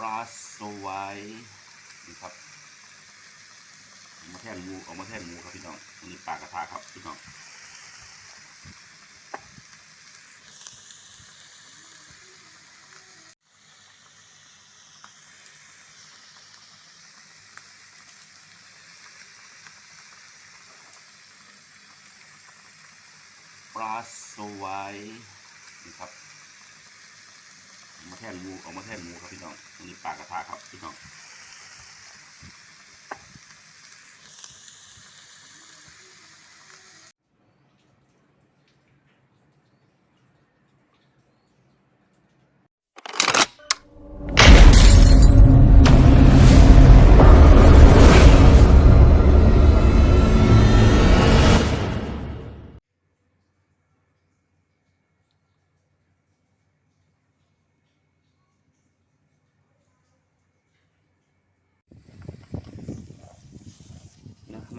ปลาสวายนี่ครับเอามาแท่นงูเอามาแท่นงูครับพี่น้องอันนี้ปลากระทะครับพี่น้องปลาสวายนี่ครับเอามาแท่นงูเอามาแท่นงูครับพี่น้อง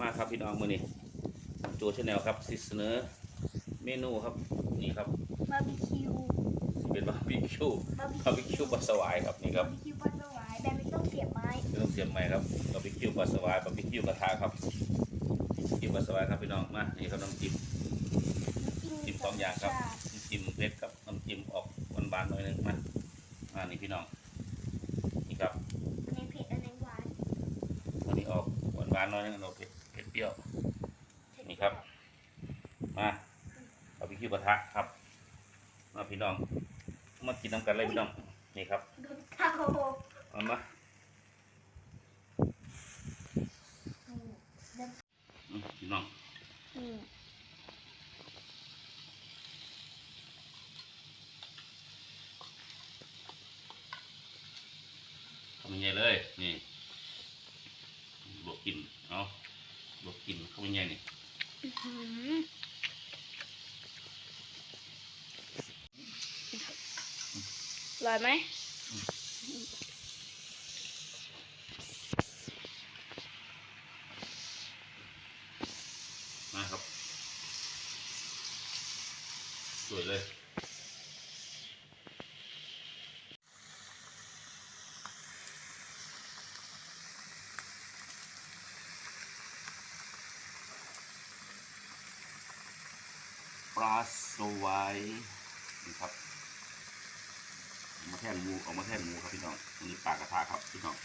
มาครับพี่น้องมือนี่โจชแนลครับสิเสนอเมนูครับนี่ครับบาร์บีคิวเป็นบาร์บีคิวบาร์บีบาร์บีคิวปลาสวายครับนี่ครับบาร์บีคิวปลาสวายแบบไม่ต้องเสียบไม้ไม่ต้องเตรียมใหม่ครับบาร์บีคิวปลาสวายบาร์บีคิวกระทะครับจิ้มปลาสวายครับพี่น้องมานี่ครับน้ำจิ้มจิ้มสองอย่างครับน้ำจิ้มเผ็ดครับน้ำจิ้มออกหวานๆหน่อยหนึงมาอ่านี่พี่น้องนี่ครับในเผ็ดอันไหนหวานอันนี้ออกหวานๆหน่อยหนึงอันนี้ออกเผ็ดเผ็ด เปรี้ยว นี่ครับ มาบาร์บีคิวกระทะครับมาพี่น้อง มากินน้ำกันเลยพี่น้อง นี่ครับโดนเท้าเอามาอืมเดินอืมพี่น้องอืมทำยังไงเลย นี่ลวกกินเอาลวกกินเขาเป็นไงนี่อืมอร่อยไหมมาครับ สวยเลยาสวายนี่ครับเอามาแท่นมูเอามาแท่นมูครับพี่น้องอันนี้ปลากระทะครับพี่น้อง